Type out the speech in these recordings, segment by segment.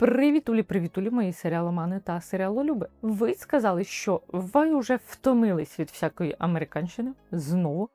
Привітулі, привітулі, мої серіаломани та серіалолюби. Ви сказали, що ви вже втомились від всякої американщини знову.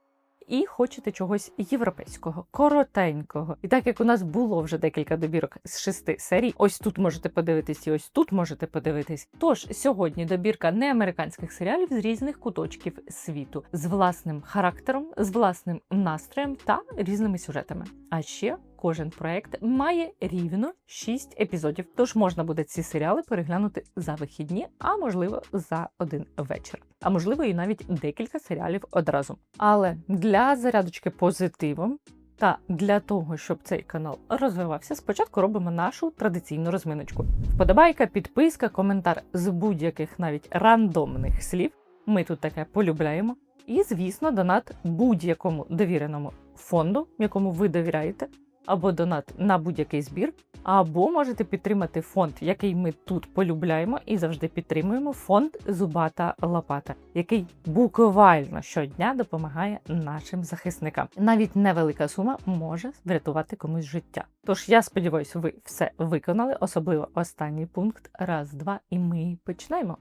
І хочете чогось європейського, коротенького. І так як у нас було вже декілька добірок з шести серій, ось тут можете подивитись, і ось тут можете подивитись. Тож сьогодні добірка неамериканських серіалів з різних куточків світу, з власним характером, з власним настроєм та різними сюжетами. А ще кожен проект має рівно 6 епізодів. Тож можна буде ці серіали переглянути за вихідні, а можливо за один вечір. А можливо, і навіть декілька серіалів одразу. Але для зарядочки позитивом. Та для того, щоб цей канал розвивався, спочатку робимо нашу традиційну розминочку. Вподобайка, підписка, коментар з будь-яких навіть рандомних слів. Ми тут таке полюбляємо. І, звісно, донат будь-якому довіреному фонду, якому ви довіряєте, або донат на будь-який збір, або можете підтримати фонд, який ми тут полюбляємо і завжди підтримуємо фонд Зубата Лопата, який буквально щодня допомагає нашим захисникам. Навіть невелика сума може врятувати комусь життя. Тож я сподіваюся, ви все виконали, особливо останній пункт. Раз, два, і ми починаємо.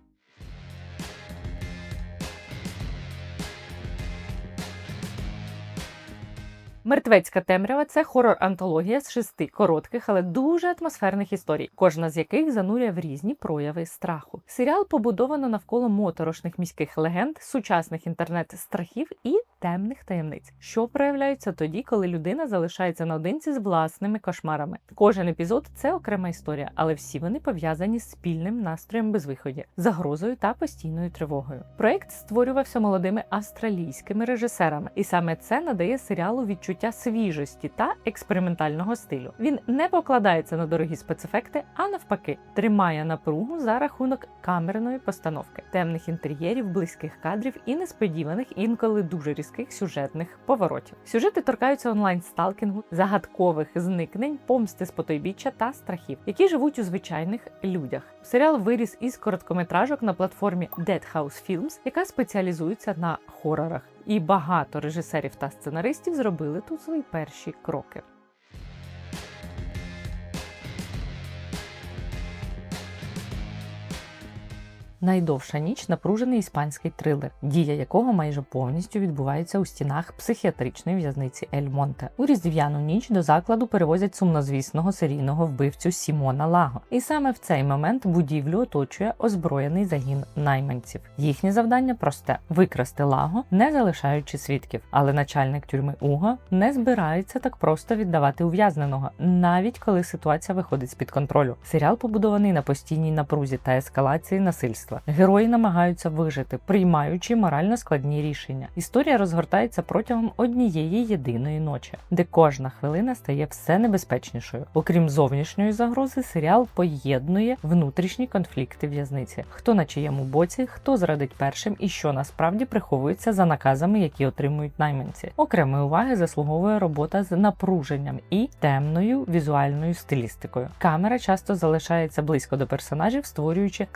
Мертвецька темрява це хорор-антологія з шести коротких, але дуже атмосферних історій, кожна з яких занурює в різні прояви страху. Серіал побудовано навколо моторошних міських легенд, сучасних інтернет-страхів і темних таємниць, що проявляються тоді, коли людина залишається наодинці з власними кошмарами. Кожен епізод це окрема історія, але всі вони пов'язані з спільним настроєм безвиході, загрозою та постійною тривогою. Проект створювався молодими австралійськими режисерами, і саме це надає серіалу відчуття свіжості та експериментального стилю. Він не покладається на дорогі спецефекти, а навпаки, тримає напругу за рахунок камерної постановки, темних інтер'єрів, близьких кадрів і несподіваних інколи дуже різких сюжетних поворотів. Сюжети торкаються онлайн-сталкінгу, загадкових зникнень, помсти з потойбіччя та страхів, які живуть у звичайних людях. Серіал виріс із короткометражок на платформі Dead House Films, яка спеціалізується на хорорах. І багато режисерів та сценаристів зробили тут свої перші кроки. Найдовша ніч напружений іспанський трилер, дія якого майже повністю відбувається у стінах психіатричної в'язниці Ель Монте. У різдвяну ніч до закладу перевозять сумнозвісного серійного вбивцю Сімона Лаго. І саме в цей момент будівлю оточує озброєний загін найманців. Їхнє завдання просте викрасти Лаго, не залишаючи свідків. Але начальник тюрми Уго не збирається так просто віддавати ув'язненого, навіть коли ситуація виходить з під контролю. Серіал побудований на постійній напрузі та ескалації насильства. Герої намагаються вижити, приймаючи морально складні рішення. Історія розгортається протягом однієї єдиної ночі, де кожна хвилина стає все небезпечнішою. Окрім зовнішньої загрози, серіал поєднує внутрішні конфлікти в'язниці: хто на чиєму боці, хто зрадить першим і що насправді приховується за наказами, які отримують найманці. Окремої уваги заслуговує робота з напруженням і темною візуальною стилістикою. Камера часто залишається близько до персонажів, створюючи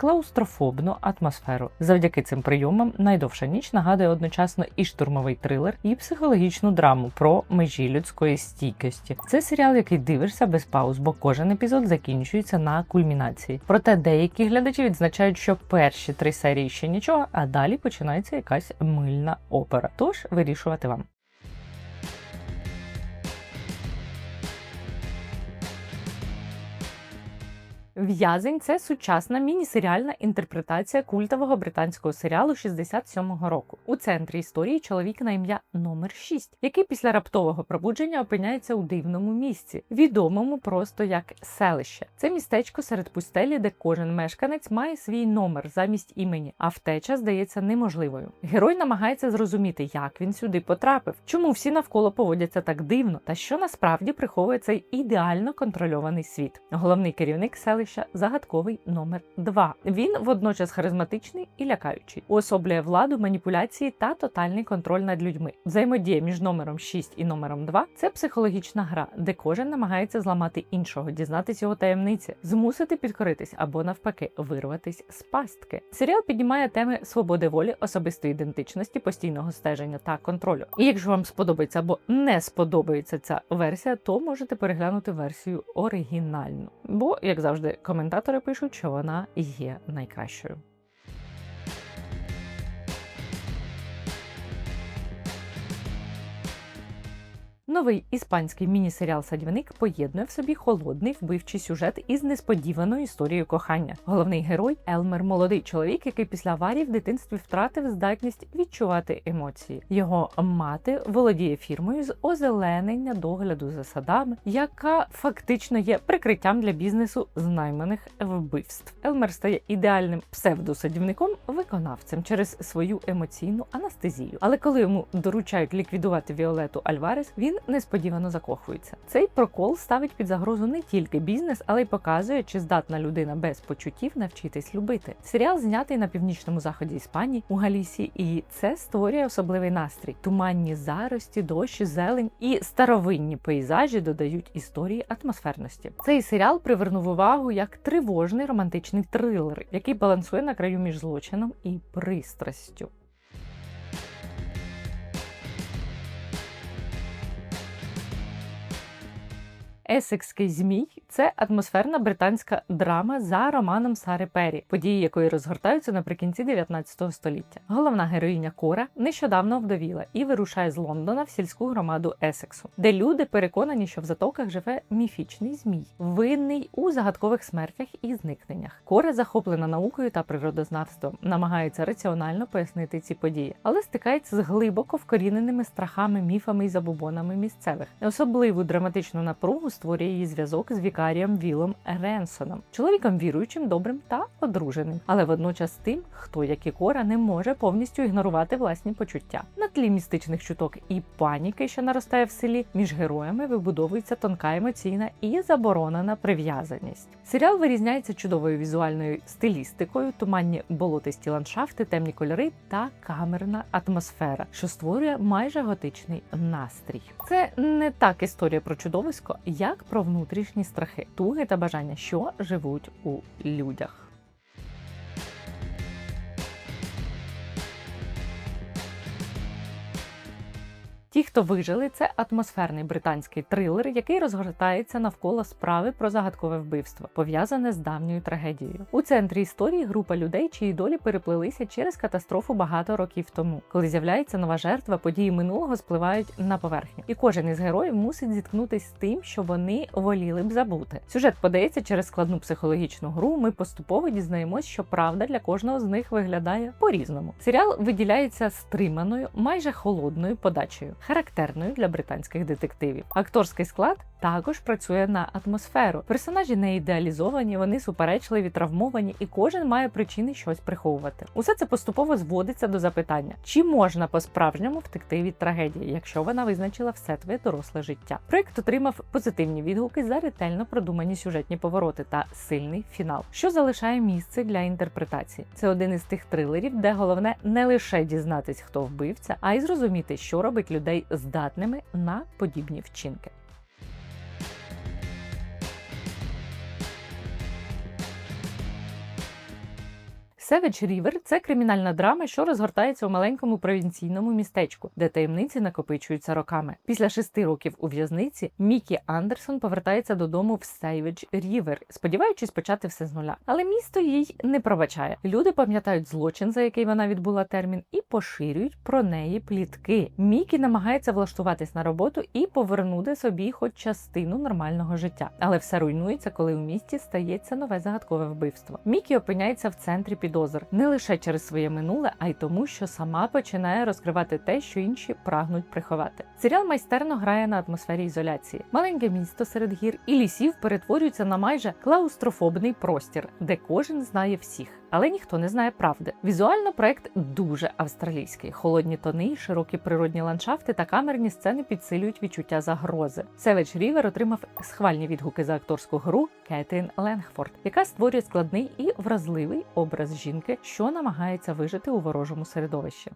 клаустрофобну атмосферу. Завдяки цим прийомам найдовша ніч нагадує одночасно і штурмовий трилер, і психологічну драму про межі людської стійкості. Це серіал, який дивишся без пауз, бо кожен епізод закінчується на кульмінації. Проте деякі глядачі відзначають, що перші три серії ще нічого, а далі починається якась мильна опера. Тож вирішувати вам. В'язень це сучасна міні-серіальна інтерпретація культового британського серіалу 67-го року. У центрі історії чоловік на ім'я номер 6, який після раптового пробудження опиняється у дивному місці, відомому просто як селище. Це містечко серед пустелі, де кожен мешканець має свій номер замість імені, а втеча здається неможливою. Герой намагається зрозуміти, як він сюди потрапив, чому всі навколо поводяться так дивно, та що насправді приховує цей ідеально контрольований світ. Головний керівник селища загадковий номер 2. Він водночас харизматичний і лякаючий, уособлює владу, маніпуляції та тотальний контроль над людьми. Взаємодія між номером 6 і номером 2 – це психологічна гра, де кожен намагається зламати іншого, дізнатись його таємниці, змусити підкоритись або навпаки вирватись з пастки. Серіал піднімає теми свободи волі, особистої ідентичності, постійного стеження та контролю. І якщо вам сподобається або не сподобається ця версія, то можете переглянути версію оригінальну. Бо, як завжди, коментатори пишуть, що вона є найкращою. Новий іспанський міні-серіал Садівник поєднує в собі холодний вбивчий сюжет із несподіваною історією кохання. Головний герой Елмер молодий чоловік, який після аварії в дитинстві втратив здатність відчувати емоції. Його мати володіє фірмою з озеленення догляду за садами, яка фактично є прикриттям для бізнесу з найманих вбивств. Елмер стає ідеальним псевдосадівником, виконавцем через свою емоційну анестезію. Але коли йому доручають ліквідувати Віолету Альварес, він несподівано закохується. Цей прокол ставить під загрозу не тільки бізнес, але й показує, чи здатна людина без почуттів навчитись любити. Серіал знятий на північному заході Іспанії у Галісі, і це створює особливий настрій. Туманні зарості, дощі, зелень і старовинні пейзажі додають історії атмосферності. Цей серіал привернув увагу як тривожний романтичний трилер, який балансує на краю між злочином і пристрастю. Есекський змій це атмосферна британська драма за романом Сари Пері, події якої розгортаються наприкінці 19 століття. Головна героїня Кора нещодавно вдовіла і вирушає з Лондона в сільську громаду Есексу, де люди переконані, що в затоках живе міфічний змій, винний у загадкових смертях і зникненнях. Кора захоплена наукою та природознавством, намагається раціонально пояснити ці події, але стикається з глибоко вкоріненими страхами, міфами і забобонами місцевих. Особливу драматичну напругу створює її зв'язок з вікарієм Вілом Ренсоном, чоловіком віруючим, добрим та одруженим, але водночас тим, хто як і Кора не може повністю ігнорувати власні почуття. На тлі містичних чуток і паніки, що наростає в селі, між героями вибудовується тонка емоційна і заборонена прив'язаність. Серіал вирізняється чудовою візуальною стилістикою, туманні болотисті ландшафти, темні кольори та камерна атмосфера, що створює майже готичний настрій. Це не так історія про чудовисько, як про внутрішні страхи, туги та бажання, що живуть у людях. Ті, хто вижили, це атмосферний британський трилер, який розгортається навколо справи про загадкове вбивство, пов'язане з давньою трагедією. У центрі історії група людей, чиї долі переплилися через катастрофу багато років тому. Коли з'являється нова жертва, події минулого спливають на поверхню, і кожен із героїв мусить зіткнутися з тим, що вони воліли б забути. Сюжет подається через складну психологічну гру. Ми поступово дізнаємось, що правда для кожного з них виглядає по-різному. Серіал виділяється стриманою, майже холодною подачею характерною для британських детективів. Акторський склад також працює на атмосферу. Персонажі не ідеалізовані, вони суперечливі, травмовані, і кожен має причини щось приховувати. Усе це поступово зводиться до запитання: чи можна по-справжньому втекти від трагедії, якщо вона визначила все твоє доросле життя? Проект отримав позитивні відгуки за ретельно продумані сюжетні повороти та сильний фінал, що залишає місце для інтерпретації. Це один із тих трилерів, де головне не лише дізнатись, хто вбивця, а й зрозуміти, що робить людей здатними на подібні вчинки. Savage River – це кримінальна драма, що розгортається у маленькому провінційному містечку, де таємниці накопичуються роками. Після шести років у в'язниці Мікі Андерсон повертається додому в Savage River, сподіваючись почати все з нуля. Але місто їй не пробачає. Люди пам'ятають злочин, за який вона відбула термін, і поширюють про неї плітки. Мікі намагається влаштуватись на роботу і повернути собі хоч частину нормального життя. Але все руйнується, коли у місті стається нове загадкове вбивство. Мікі опиняється в центрі підозр не лише через своє минуле, а й тому, що сама починає розкривати те, що інші прагнуть приховати. Серіал майстерно грає на атмосфері ізоляції. Маленьке місто серед гір і лісів перетворюється на майже клаустрофобний простір, де кожен знає всіх. Але ніхто не знає правди. Візуально проект дуже австралійський. Холодні тони, широкі природні ландшафти та камерні сцени підсилюють відчуття загрози. Savage Рівер отримав схвальні відгуки за акторську гру Кетін Ленгфорд, яка створює складний і вразливий образ жінки, що намагається вижити у ворожому середовищі.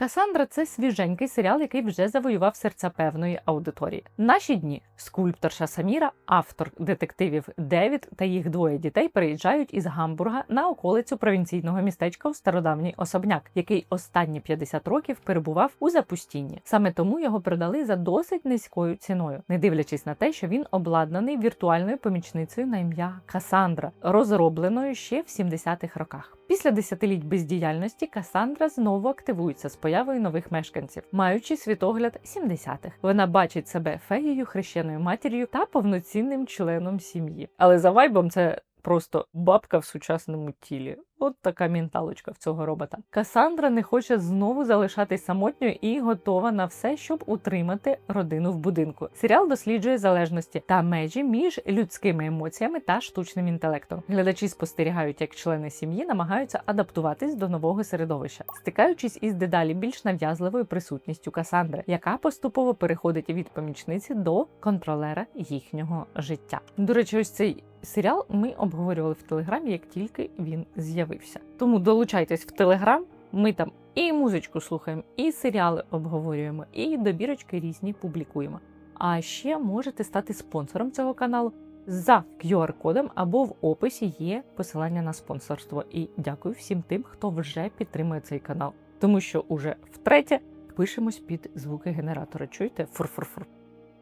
Касандра це свіженький серіал, який вже завоював серця певної аудиторії. Наші дні скульпторша Саміра, автор детективів Девід та їх двоє дітей переїжджають із Гамбурга на околицю провінційного містечка в стародавній особняк, який останні 50 років перебував у запустінні. Саме тому його продали за досить низькою ціною, не дивлячись на те, що він обладнаний віртуальною помічницею на ім'я Касандра, розробленою ще в 70-х роках. Після десятиліть бездіяльності Касандра знову активується з появою нових мешканців, маючи світогляд 70-х. Вона бачить себе феєю, хрещеною матір'ю та повноцінним членом сім'ї. Але за вайбом це просто бабка в сучасному тілі. От така менталочка в цього робота. Касандра не хоче знову залишатись самотньою і готова на все, щоб утримати родину в будинку. Серіал досліджує залежності та межі між людськими емоціями та штучним інтелектом. Глядачі спостерігають, як члени сім'ї намагаються адаптуватись до нового середовища, стикаючись із дедалі більш нав'язливою присутністю Касандри, яка поступово переходить від помічниці до контролера їхнього життя. До речі, ось цей серіал ми обговорювали в телеграмі, як тільки він з'явився. Тому долучайтесь в телеграм. Ми там і музичку слухаємо, і серіали обговорюємо, і добірочки різні публікуємо. А ще можете стати спонсором цього каналу. За QR-кодом або в описі є посилання на спонсорство. І дякую всім тим, хто вже підтримує цей канал, тому що уже втретє пишемось під звуки генератора. Чуєте? Фур-фур-фур.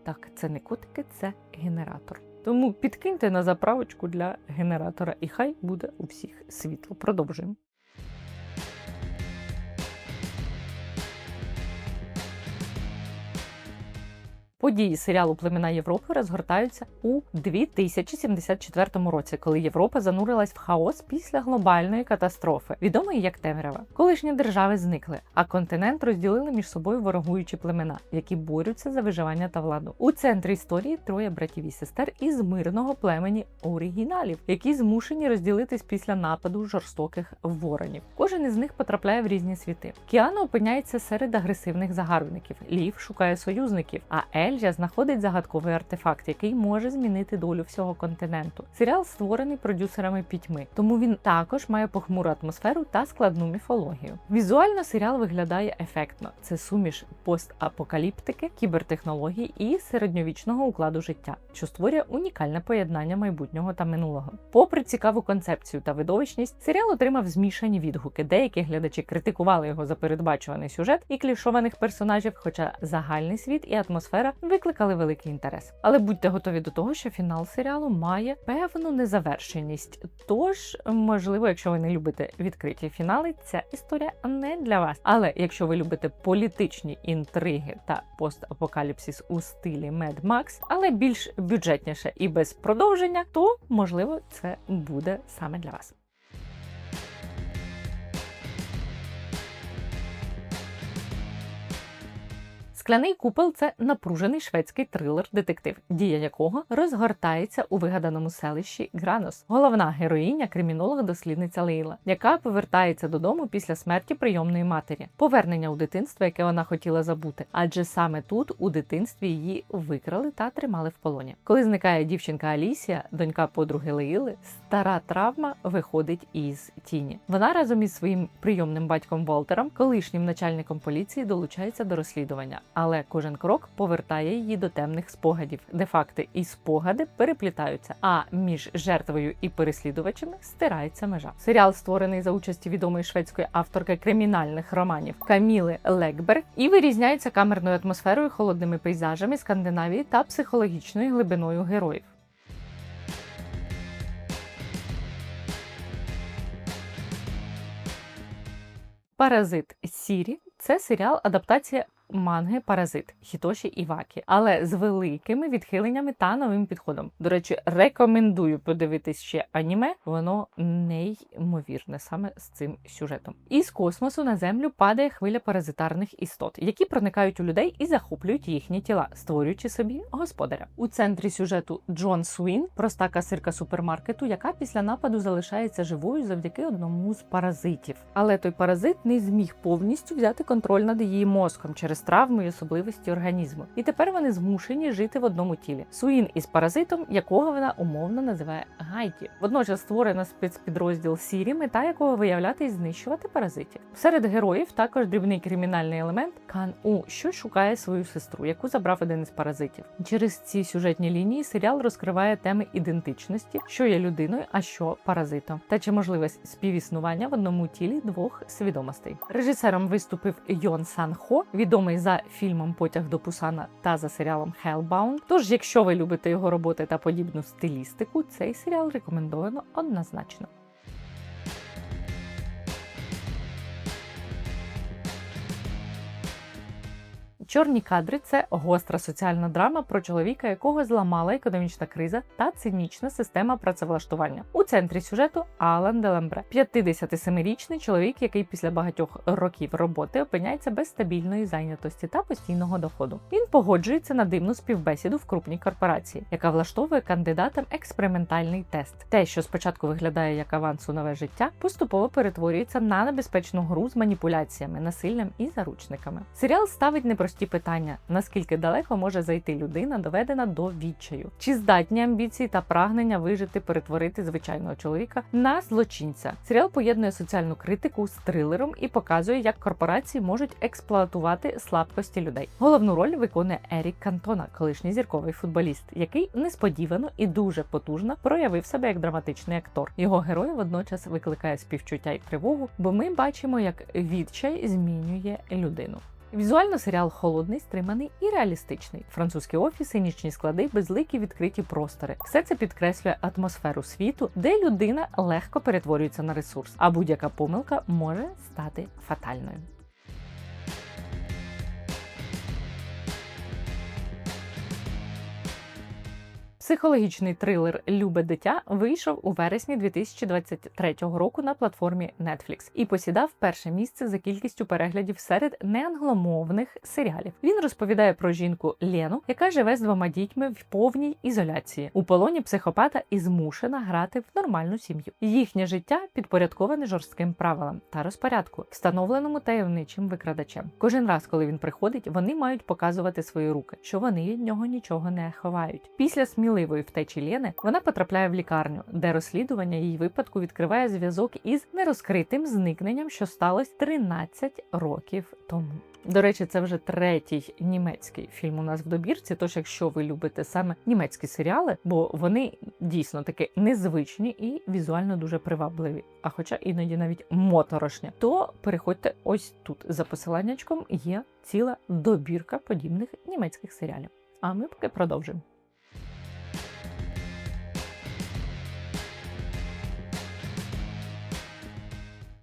Так, це не котики, це генератор. Тому підкиньте на заправочку для генератора, і хай буде у всіх світло. Продовжуємо. Події серіалу Племена Європи розгортаються у 2074 році, коли Європа занурилась в хаос після глобальної катастрофи, відомої як Темрява. Колишні держави зникли, а континент розділили між собою ворогуючі племена, які борються за виживання та владу. У центрі історії троє братів і сестер із мирного племені оригіналів, які змушені розділитись після нападу жорстоких воронів. Кожен із них потрапляє в різні світи. Кіана опиняється серед агресивних загарбників. Лів шукає союзників, а Ельжа знаходить загадковий артефакт, який може змінити долю всього континенту. Серіал створений продюсерами пітьми, тому він також має похмуру атмосферу та складну міфологію. Візуально серіал виглядає ефектно. Це суміш постапокаліптики, кібертехнологій і середньовічного укладу життя, що створює унікальне поєднання майбутнього та минулого. Попри цікаву концепцію та видовищність, серіал отримав змішані відгуки. Деякі глядачі критикували його за передбачуваний сюжет і клішованих персонажів, хоча загальний світ і атмосфера викликали великий інтерес. Але будьте готові до того, що фінал серіалу має певну незавершеність. Тож, можливо, якщо ви не любите відкриті фінали, ця історія не для вас. Але якщо ви любите політичні інтриги та постапокаліпсис у стилі Mad Max, але більш бюджетніше і без продовження, то можливо це буде саме для вас. Скляний купол це напружений шведський трилер-детектив, дія якого розгортається у вигаданому селищі Гранос. Головна героїня кримінолог-дослідниця Лейла, яка повертається додому після смерті прийомної матері, повернення у дитинство, яке вона хотіла забути, адже саме тут у дитинстві її викрали та тримали в полоні. Коли зникає дівчинка Алісія, донька подруги Леїли, стара травма виходить із тіні. Вона разом із своїм прийомним батьком Волтером, колишнім начальником поліції, долучається до розслідування але кожен крок повертає її до темних спогадів, де факти і спогади переплітаються. А між жертвою і переслідувачами стирається межа. Серіал створений за участі відомої шведської авторки кримінальних романів Каміли Лекберг і вирізняється камерною атмосферою, холодними пейзажами Скандинавії та психологічною глибиною героїв. Паразит Сірі це серіал адаптація манги Паразит Хітоші Івакі, але з великими відхиленнями та новим підходом. До речі, рекомендую подивитись ще аніме, воно неймовірне саме з цим сюжетом. Із космосу на землю падає хвиля паразитарних істот, які проникають у людей і захоплюють їхні тіла, створюючи собі господаря. У центрі сюжету Джон Суін, проста касирка супермаркету, яка після нападу залишається живою завдяки одному з паразитів. Але той паразит не зміг повністю взяти контроль над її мозком через через травми і особливості організму. І тепер вони змушені жити в одному тілі. Суїн із паразитом, якого вона умовно називає Гайкі. Водночас створена спецпідрозділ Сірі, мета якого виявляти і знищувати паразитів. Серед героїв також дрібний кримінальний елемент Кан У, що шукає свою сестру, яку забрав один із паразитів. Через ці сюжетні лінії серіал розкриває теми ідентичності, що є людиною, а що паразитом, та чи можливість співіснування в одному тілі двох свідомостей. Режисером виступив Йон Сан Хо, відомий за фільмом Потяг до Пусана та за серіалом Hellbound. Тож, якщо ви любите його роботи та подібну стилістику, цей серіал рекомендовано однозначно. Чорні кадри це гостра соціальна драма про чоловіка, якого зламала економічна криза та цинічна система працевлаштування. У центрі сюжету Алан Делембре, 57-річний чоловік, який після багатьох років роботи опиняється без стабільної зайнятості та постійного доходу. Він погоджується на дивну співбесіду в крупній корпорації, яка влаштовує кандидатам експериментальний тест. Те, що спочатку виглядає як аванс у нове життя, поступово перетворюється на небезпечну гру з маніпуляціями, насиллям і заручниками. Серіал ставить непрості питання: наскільки далеко може зайти людина, доведена до відчаю, чи здатні амбіції та прагнення вижити, перетворити звичайного чоловіка на злочинця. Серіал поєднує соціальну критику з трилером і показує, як корпорації можуть експлуатувати слабкості людей. Головну роль виконує Ерік Кантона, колишній зірковий футболіст, який несподівано і дуже потужно проявив себе як драматичний актор. Його герой водночас викликає співчуття і тривогу, бо ми бачимо, як відчай змінює людину. Візуально серіал холодний, стриманий і реалістичний. Французькі офіси, нічні склади, безликі відкриті простори. Все це підкреслює атмосферу світу, де людина легко перетворюється на ресурс, а будь-яка помилка може стати фатальною. Психологічний трилер Любе дитя вийшов у вересні 2023 року на платформі Netflix і посідав перше місце за кількістю переглядів серед неангломовних серіалів. Він розповідає про жінку Лену, яка живе з двома дітьми в повній ізоляції у полоні психопата і змушена грати в нормальну сім'ю. Їхнє життя підпорядковане жорстким правилам та розпорядку, встановленому таємничим викрадачем. Кожен раз, коли він приходить, вони мають показувати свої руки, що вони від нього нічого не ховають. Після сміливої втечі Лени вона потрапляє в лікарню, де розслідування її випадку відкриває зв'язок із нерозкритим зникненням, що сталося 13 років тому. До речі, це вже третій німецький фільм у нас в добірці. Тож, якщо ви любите саме німецькі серіали, бо вони дійсно таки незвичні і візуально дуже привабливі, а хоча іноді навіть моторошні, то переходьте ось тут за посиланнячком є ціла добірка подібних німецьких серіалів. А ми поки продовжимо.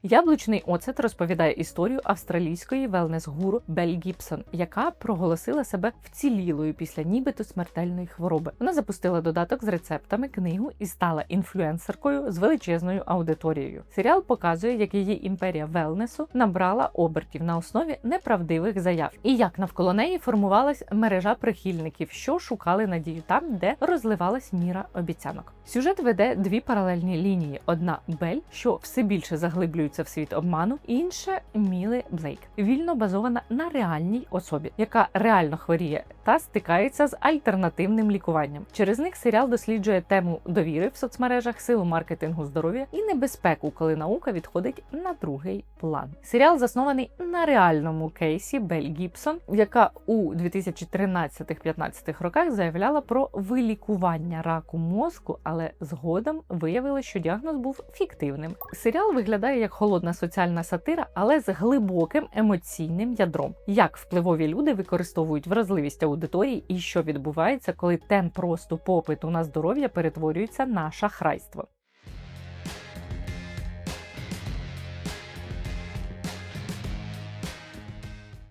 Яблучний оцет розповідає історію австралійської велнес-гуру Бель Гібсон, яка проголосила себе вцілілою після нібито смертельної хвороби. Вона запустила додаток з рецептами, книгу і стала інфлюенсеркою з величезною аудиторією. Серіал показує, як її імперія велнесу набрала обертів на основі неправдивих заяв, і як навколо неї формувалась мережа прихильників, що шукали надію там, де розливалась міра обіцянок. Сюжет веде дві паралельні лінії: одна Бель, що все більше заглиблюється в світ обману, інша Міли Блейк, вільно базована на реальній особі, яка реально хворіє та стикається з альтернативним лікуванням. Через них серіал досліджує тему довіри в соцмережах, силу маркетингу здоров'я і небезпеку, коли наука відходить на другий план. Серіал заснований на реальному кейсі Бель Гібсон, яка у 2013-15 роках заявляла про вилікування раку мозку, але згодом виявили, що діагноз був фіктивним. Серіал виглядає як холодна соціальна сатира, але з глибоким емоційним ядром. Як впливові люди використовують вразливість аудиторії і що відбувається, коли темп росту попиту на здоров'я перетворюється на шахрайство.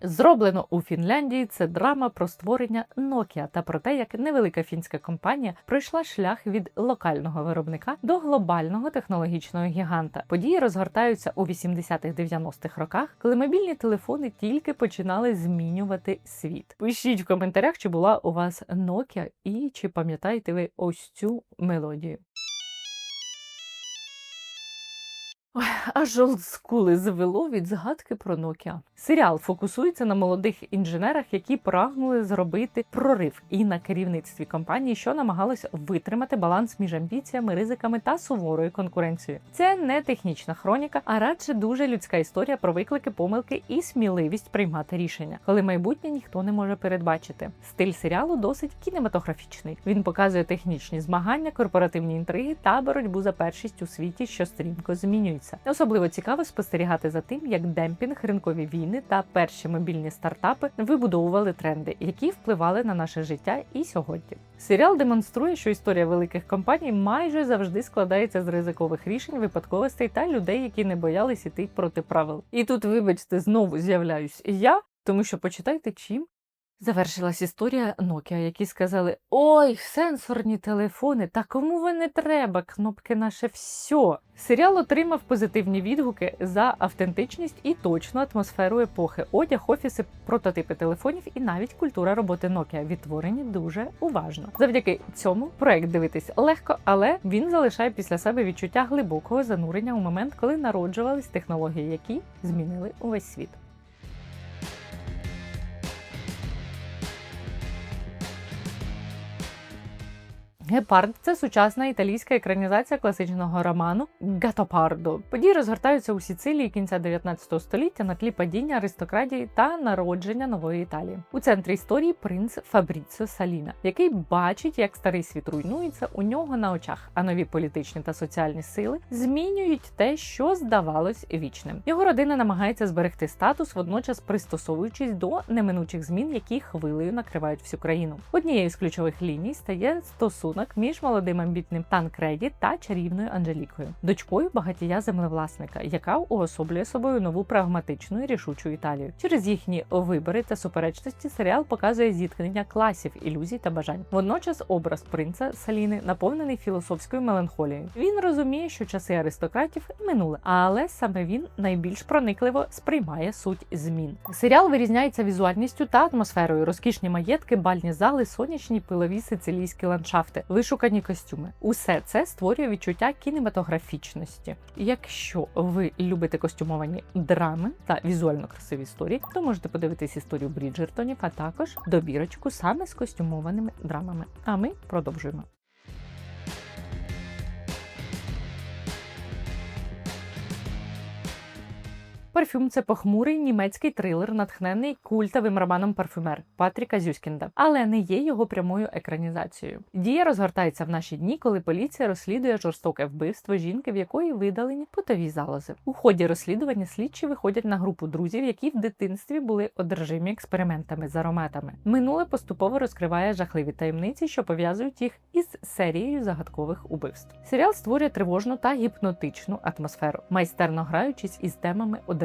Зроблено у Фінляндії це драма про створення Nokia та про те, як невелика фінська компанія пройшла шлях від локального виробника до глобального технологічного гіганта. Події розгортаються у 80-х-90-х роках, коли мобільні телефони тільки починали змінювати світ. Пишіть в коментарях, чи була у вас Nokia і чи пам'ятаєте ви ось цю мелодію. Ой, аж олдскули завело від згадки про Nokia. Серіал фокусується на молодих інженерах, які прагнули зробити прорив і на керівництві компанії, що намагалися витримати баланс між амбіціями, ризиками та суворою конкуренцією. Це не технічна хроніка, а радше дуже людська історія про виклики, помилки і сміливість приймати рішення, коли майбутнє ніхто не може передбачити. Стиль серіалу досить кінематографічний. Він показує технічні змагання, корпоративні інтриги та боротьбу за першість у світі, що стрімко змінюється. Особливо цікаво спостерігати за тим, як демпінг, ринкові війни та перші мобільні стартапи вибудовували тренди, які впливали на наше життя і сьогодні. Серіал демонструє, що історія великих компаній майже завжди складається з ризикових рішень, випадковостей та людей, які не боялись іти проти правил. І тут, вибачте, знову з'являюсь я, тому що почитайте чим. Завершилась історія Nokia, які сказали: Ой, сенсорні телефони, та кому ви не треба? Кнопки наше все. Серіал отримав позитивні відгуки за автентичність і точну атмосферу епохи. Одяг, офіси, прототипи телефонів і навіть культура роботи Nokia відтворені дуже уважно. Завдяки цьому проект дивитись легко, але він залишає після себе відчуття глибокого занурення у момент, коли народжувались технології, які змінили увесь світ. Гепард це сучасна італійська екранізація класичного роману Гатопардо. Події розгортаються у Сіцилії кінця 19 століття на тлі падіння аристократії та народження нової Італії. У центрі історії принц Фабріцо Саліна, який бачить, як старий світ руйнується у нього на очах, а нові політичні та соціальні сили змінюють те, що здавалось вічним. Його родина намагається зберегти статус, водночас пристосовуючись до неминучих змін, які хвилею накривають всю країну. Однією з ключових ліній стає стосунок між молодим амбітним Танкреді та чарівною Анжелікою, дочкою багатія землевласника, яка уособлює собою нову прагматичну і рішучу Італію. Через їхні вибори та суперечності серіал показує зіткнення класів, ілюзій та бажань. Водночас образ принца Саліни наповнений філософською меланхолією. Він розуміє, що часи аристократів минули, але саме він найбільш проникливо сприймає суть змін. Серіал вирізняється візуальністю та атмосферою, розкішні маєтки, бальні зали, сонячні пилові сицилійські ландшафти, вишукані костюми. Усе це створює відчуття кінематографічності. Якщо ви любите костюмовані драми та візуально красиві історії, то можете подивитись історію Бріджертонів, а також добірочку саме з костюмованими драмами. А ми продовжуємо. Парфюм це похмурий німецький трилер, натхнений культовим романом парфюмер Патріка Зюскінда, але не є його прямою екранізацією. Дія розгортається в наші дні, коли поліція розслідує жорстоке вбивство жінки, в якої видалені потові залози. У ході розслідування слідчі виходять на групу друзів, які в дитинстві були одержимі експериментами з ароматами. Минуле поступово розкриває жахливі таємниці, що пов'язують їх із серією загадкових убивств. Серіал створює тривожну та гіпнотичну атмосферу, майстерно граючись із темами одержимості,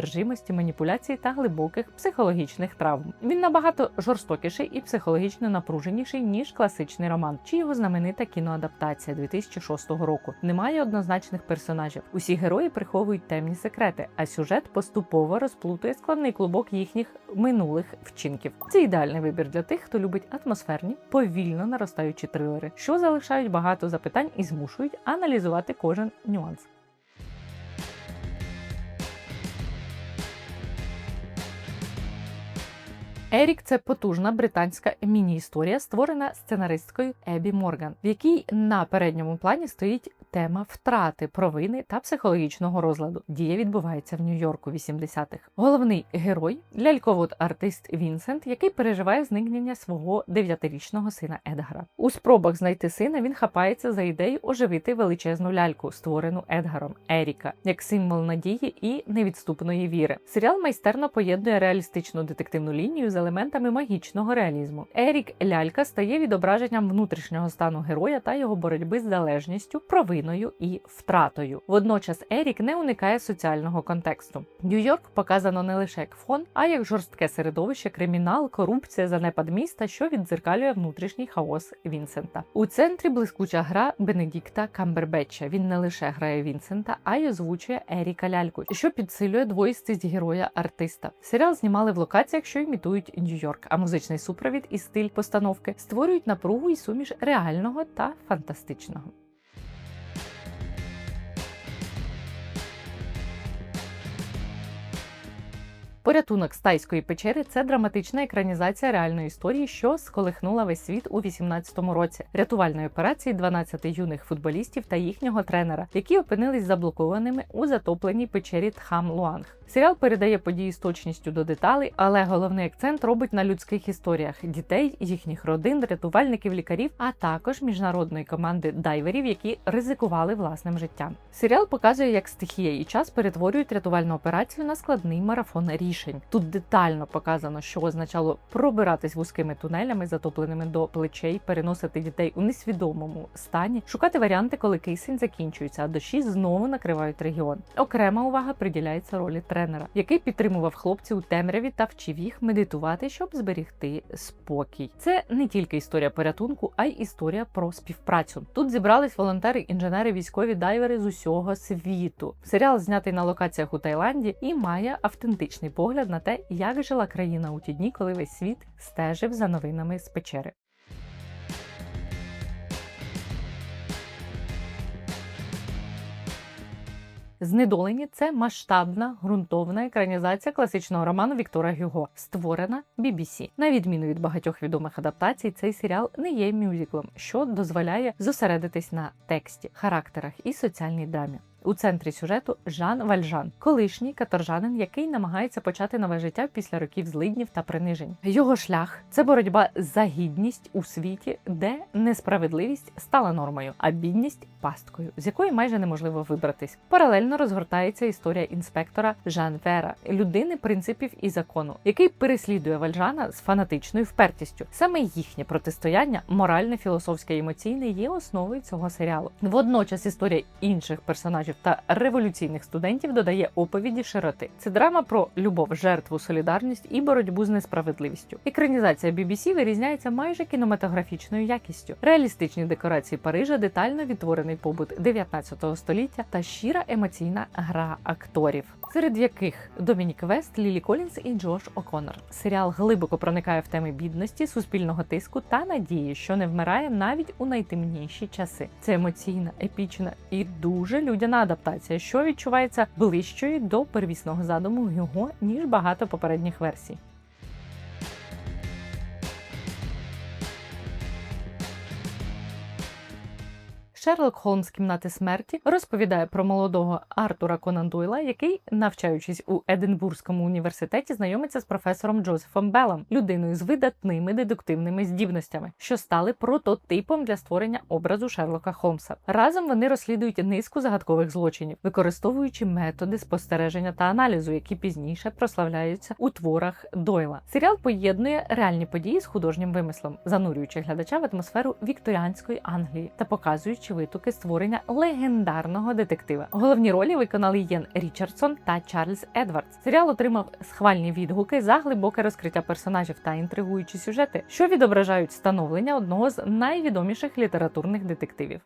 маніпуляції та глибоких психологічних травм. Він набагато жорстокіший і психологічно напруженіший ніж класичний роман, чи його знаменита кіноадаптація 2006 року. Немає однозначних персонажів. Усі герої приховують темні секрети, а сюжет поступово розплутує складний клубок їхніх минулих вчинків. Це ідеальний вибір для тих, хто любить атмосферні, повільно наростаючі трилери, що залишають багато запитань і змушують аналізувати кожен нюанс. Ерік це потужна британська міні-історія, створена сценаристкою Ебі Морган, в якій на передньому плані стоїть тема втрати, провини та психологічного розладу. Дія відбувається в Нью-Йорку 80-х. Головний герой ляльковод артист Вінсент, який переживає зникнення свого дев'ятирічного сина Едгара. У спробах знайти сина він хапається за ідею оживити величезну ляльку, створену Едгаром Еріка, як символ надії і невідступної віри. Серіал майстерно поєднує реалістичну детективну лінію з елементами магічного реалізму. Ерік Лялька стає відображенням внутрішнього стану героя та його боротьби з залежністю, провиною і втратою. Водночас Ерік не уникає соціального контексту. Нью-Йорк показано не лише як фон, а як жорстке середовище, кримінал, корупція, занепад міста, що віддзеркалює внутрішній хаос Вінсента. У центрі блискуча гра Бенедікта Камбербетча. Він не лише грає Вінсента, а й озвучує Еріка Ляльку, що підсилює двоїстість героя артиста. Серіал знімали в локаціях, що імітують Нью-Йорк, а музичний супровід і стиль постановки створюють напругу і суміш реального та фантастичного. Порятунок з тайської печери це драматична екранізація реальної історії, що сколихнула весь світ у 18-му році. Рятувальної операції 12 юних футболістів та їхнього тренера, які опинились заблокованими у затопленій печері Тхам Луанг. Серіал передає події з точністю до деталей, але головний акцент робить на людських історіях дітей, їхніх родин, рятувальників, лікарів, а також міжнародної команди дайверів, які ризикували власним життям. Серіал показує, як стихія і час перетворюють рятувальну операцію на складний марафон рішень. Тут детально показано, що означало пробиратись вузькими тунелями, затопленими до плечей, переносити дітей у несвідомому стані, шукати варіанти, коли кисень закінчується, а дощі знову накривають регіон. Окрема увага приділяється ролі тренера, який підтримував хлопців у темряві та вчив їх медитувати, щоб зберігти спокій. Це не тільки історія порятунку, а й історія про співпрацю. Тут зібрались волонтери, інженери, військові дайвери з усього світу. Серіал знятий на локаціях у Таїланді і має автентичний погляд на те, як жила країна у ті дні, коли весь світ стежив за новинами з печери. Знедолені це масштабна ґрунтовна екранізація класичного роману Віктора Гюго, створена BBC. На відміну від багатьох відомих адаптацій, цей серіал не є мюзиклом, що дозволяє зосередитись на тексті, характерах і соціальній драмі. У центрі сюжету Жан Вальжан, колишній каторжанин, який намагається почати нове життя після років злиднів та принижень. Його шлях це боротьба за гідність у світі, де несправедливість стала нормою, а бідність пасткою, з якої майже неможливо вибратись. Паралельно розгортається історія інспектора Жан Вера, людини принципів і закону, який переслідує Вальжана з фанатичною впертістю. Саме їхнє протистояння, моральне, філософське і емоційне, є основою цього серіалу. Водночас історія інших персонажів та революційних студентів додає оповіді широти. Це драма про любов, жертву, солідарність і боротьбу з несправедливістю. Екранізація BBC вирізняється майже кінематографічною якістю. Реалістичні декорації Парижа, детально відтворений побут 19 століття та щира емоційна гра акторів, серед яких Домінік Вест, Лілі Колінс і Джош О'Коннор. Серіал глибоко проникає в теми бідності, суспільного тиску та надії, що не вмирає навіть у найтемніші часи. Це емоційна, епічна і дуже людяна адаптація, що відчувається ближчою до первісного задуму його ніж багато попередніх версій. Шерлок Холмс кімнати смерті розповідає про молодого Артура Конан Дойла, який, навчаючись у Единбурзькому університеті, знайомиться з професором Джозефом Беллом, людиною з видатними дедуктивними здібностями, що стали прототипом для створення образу Шерлока Холмса. Разом вони розслідують низку загадкових злочинів, використовуючи методи спостереження та аналізу, які пізніше прославляються у творах Дойла. Серіал поєднує реальні події з художнім вимислом, занурюючи глядача в атмосферу вікторіанської Англії та показуючи витоки створення легендарного детектива. Головні ролі виконали Єн Річардсон та Чарльз Едвардс. Серіал отримав схвальні відгуки за глибоке розкриття персонажів та інтригуючі сюжети, що відображають становлення одного з найвідоміших літературних детективів.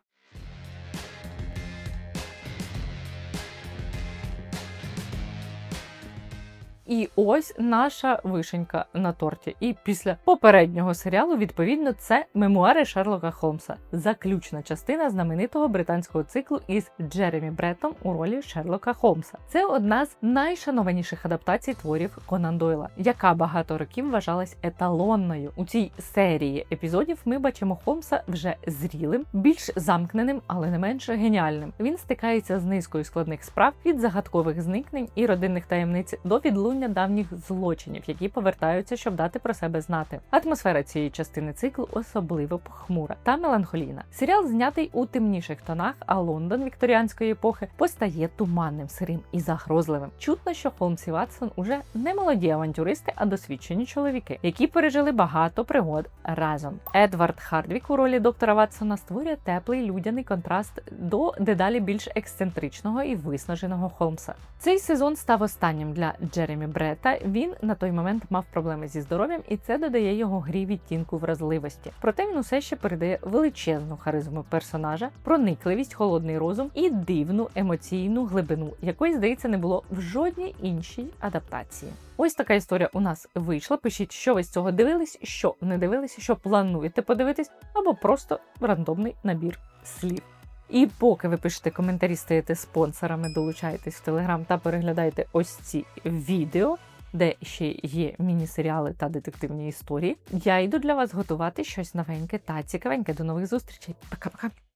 І ось наша вишенька на торті. І після попереднього серіалу, відповідно, це мемуари Шерлока Холмса, заключна частина знаменитого британського циклу із Джеремі Бреттом у ролі Шерлока Холмса. Це одна з найшанованіших адаптацій творів Конан Дойла, яка багато років вважалась еталонною. У цій серії епізодів ми бачимо Холмса вже зрілим, більш замкненим, але не менш геніальним. Він стикається з низкою складних справ від загадкових зникнень і родинних таємниць до відлуння давніх злочинів, які повертаються, щоб дати про себе знати. Атмосфера цієї частини циклу особливо похмура та меланхолійна. Серіал знятий у темніших тонах, а Лондон вікторіанської епохи постає туманним, сирим і загрозливим. Чутно, що Холмс і Ватсон уже не молоді авантюристи, а досвідчені чоловіки, які пережили багато пригод разом. Едвард Хардвік у ролі доктора Ватсона створює теплий людяний контраст до дедалі більш ексцентричного і виснаженого Холмса. Цей сезон став останнім для Джеремі Брета. Він на той момент мав проблеми зі здоров'ям, і це додає його грі відтінку вразливості. Проте він усе ще передає величезну харизму персонажа, проникливість, холодний розум і дивну емоційну глибину, якої здається не було в жодній іншій адаптації. Ось така історія у нас вийшла. Пишіть, що ви з цього дивились, що не дивилися, що плануєте подивитись, або просто рандомний набір слів. І поки ви пишете коментарі, стаєте спонсорами, долучаєтесь в телеграм та переглядаєте ось ці відео. де ще є міні-серіали та детективні історії. Я йду для вас готувати щось новеньке та цікавеньке. До нових зустрічей. Пока-пока.